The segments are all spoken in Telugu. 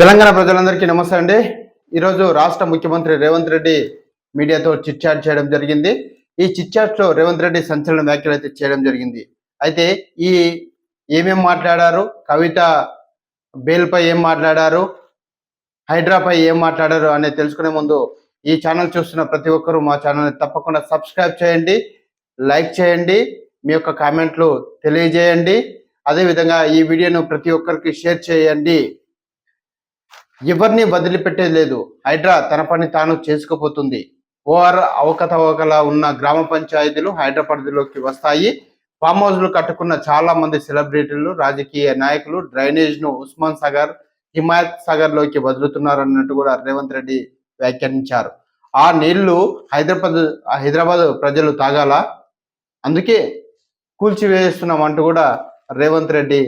తెలంగాణ ప్రజలందరికీ నమస్తే అండి. ఈరోజు రాష్ట్ర ముఖ్యమంత్రి రేవంత్ రెడ్డి మీడియాతో చిట్ చాట్ చేయడం జరిగింది. ఈ చిట్లో రేవంత్ రెడ్డి సంచలన వ్యాఖ్యలు అయితే చేయడం జరిగింది. అయితే ఈ ఏమేం మాట్లాడారు? కవిత బేల్పై ఏం మాట్లాడారు? హైడ్రాపై ఏం మాట్లాడారు? అనేది తెలుసుకునే ముందు ఈ ఛానల్ చూస్తున్న ప్రతి ఒక్కరూ మా ఛానల్ని తప్పకుండా సబ్స్క్రైబ్ చేయండి లైక్ చేయండి మీ యొక్క కామెంట్లు తెలియజేయండి. అదేవిధంగా ఈ వీడియోను ప్రతి ఒక్కరికి షేర్ చేయండి. ఎవరిని వదిలిపెట్టేది లేదు. హైడ్రా తన పని తాను చేసుకుపోతుంది ఓఆర్ అవకతవకలా ఉన్న గ్రామ పంచాయతీలు హైడ్రా పరిధిలోకి వస్తాయి. ఫామ్ హౌస్లు కట్టుకున్న చాలా మంది సెలబ్రిటీలు రాజకీయ నాయకులు డ్రైనేజ్ను ఉస్మాన్ సాగర్ హిమాయత్ సాగర్లోకి వదులుతున్నారన్నట్టు కూడా రేవంత్ రెడ్డి వ్యాఖ్యానించారు. ఆ నీళ్ళు హైదరాబాద్ హైదరాబాద్ ప్రజలు తాగాల? అందుకే కూల్చివేస్తున్నాం అంటూ కూడా రేవంత్ రెడ్డి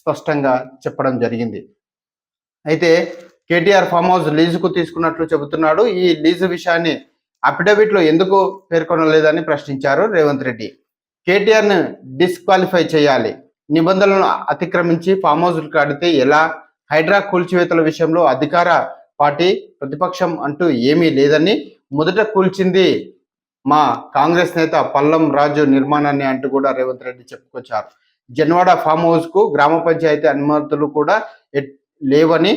స్పష్టంగా చెప్పడం జరిగింది. అయితే కేటీఆర్ ఫామ్ హౌస్ లీజుకు తీసుకున్నట్లు చెబుతున్నాడు. ఈ లీజు విషయాన్ని అఫిడవిట్లో ఎందుకు పేర్కొనలేదని ప్రశ్నించారు రేవంత్ రెడ్డి. కేటీఆర్ను డిస్క్వాలిఫై చేయాలి. నిబంధనలను అతిక్రమించి ఫామ్ హౌస్ కడితే ఎలా? హైడ్రా కూల్చివేతల విషయంలో అధికార పార్టీ ప్రతిపక్షం అంటూ ఏమీ లేదని మొదట కూల్చింది మా కాంగ్రెస్ నేత పల్లం రాజు నిర్మాణాన్ని అంటూ కూడా రేవంత్ రెడ్డి చెప్పుకొచ్చారు. జన్వాడ ఫామ్ హౌస్కు గ్రామ పంచాయతీ అనుమతులు కూడా లేవని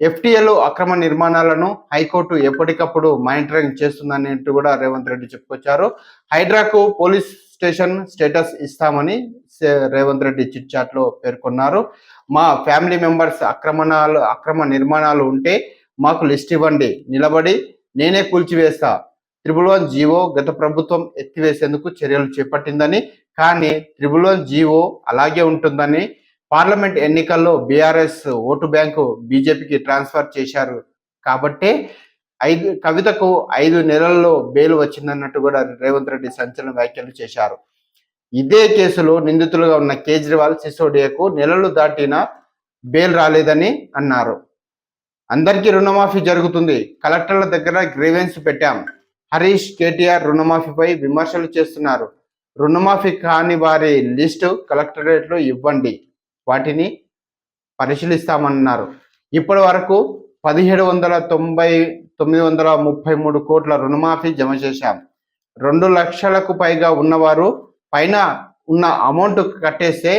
ఎఫ్టీఎల్ అక్రమ నిర్మాణాలను హైకోర్టు ఎప్పటికప్పుడు మానిటరింగ్ చేస్తుందన్నట్టు కూడా రేవంత్ రెడ్డి చెప్పుకొచ్చారు. హైడ్రాకు పోలీస్ స్టేషన్ స్టేటస్ ఇస్తామని రేవంత్ రెడ్డి చిట్ చాట్లో పేర్కొన్నారు. మా ఫ్యామిలీ మెంబర్స్ అక్రమణాలు అక్రమ నిర్మాణాలు ఉంటే మాకు లిస్ట్ ఇవ్వండి. నిలబడి నేనే కూల్చివేస్తా. త్రిబుల్ వన్ జీవో గత ప్రభుత్వం ఎత్తివేసేందుకు చర్యలు చేపట్టిందని కానీ త్రిబుల్ వన్ జీవో అలాగే ఉంటుందని పార్లమెంట్ ఎన్నికల్లో బీఆర్ఎస్ ఓటు బ్యాంకు బీజేపీకి ట్రాన్స్ఫర్ చేశారు. కాబట్టే ఐదు కవితకు ఐదు నెలల్లో బెయిల్ వచ్చిందన్నట్టు కూడా రేవంత్ రెడ్డి సంచలన వ్యాఖ్యలు చేశారు. ఇదే కేసులో నిందితులుగా ఉన్న కేజ్రీవాల్ సిసోడియాకు నెలలు దాటిన బెయిల్ రాలేదని అన్నారు. అందరికీ రుణమాఫీ జరుగుతుంది. కలెక్టర్ల దగ్గర గ్రీవెన్స్ పెట్టాం. హరీష్ కేటీఆర్ రుణమాఫీపై విమర్శలు చేస్తున్నారు. రుణమాఫీ కాని వారి లిస్టు కలెక్టరేట్లో ఇవ్వండి. వాటిని పరిశీలిస్తామన్నారు. ఇప్పటి వరకు పదిహేడు వందల తొంభై తొమ్మిది వందల ముప్పై మూడు కోట్ల రుణమాఫీ జమ చేశాం. రెండు లక్షలకు పైగా ఉన్నవారు పైన ఉన్న అమౌంట్ కట్టేస్తే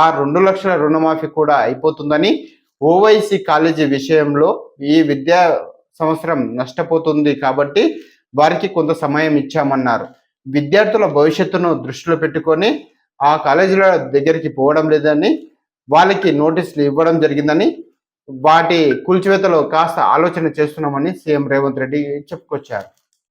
ఆ రెండు లక్షల రుణమాఫీ కూడా అయిపోతుందని ఓవైసీ కాలేజీ విషయంలో ఈ విద్యా సంవత్సరం నష్టపోతుంది కాబట్టి వారికి కొంత సమయం ఇచ్చామన్నారు. విద్యార్థుల భవిష్యత్తును దృష్టిలో పెట్టుకొని ఆ కాలేజీల దగ్గరికి పోవడం లేదని వాళ్ళకి నోటీసులు ఇవ్వడం జరిగిందని వాటి కూల్చివేతలో కాస్త ఆలోచన చేస్తున్నామని సీఎం రేవంత్ రెడ్డి చెప్పుకొచ్చారు.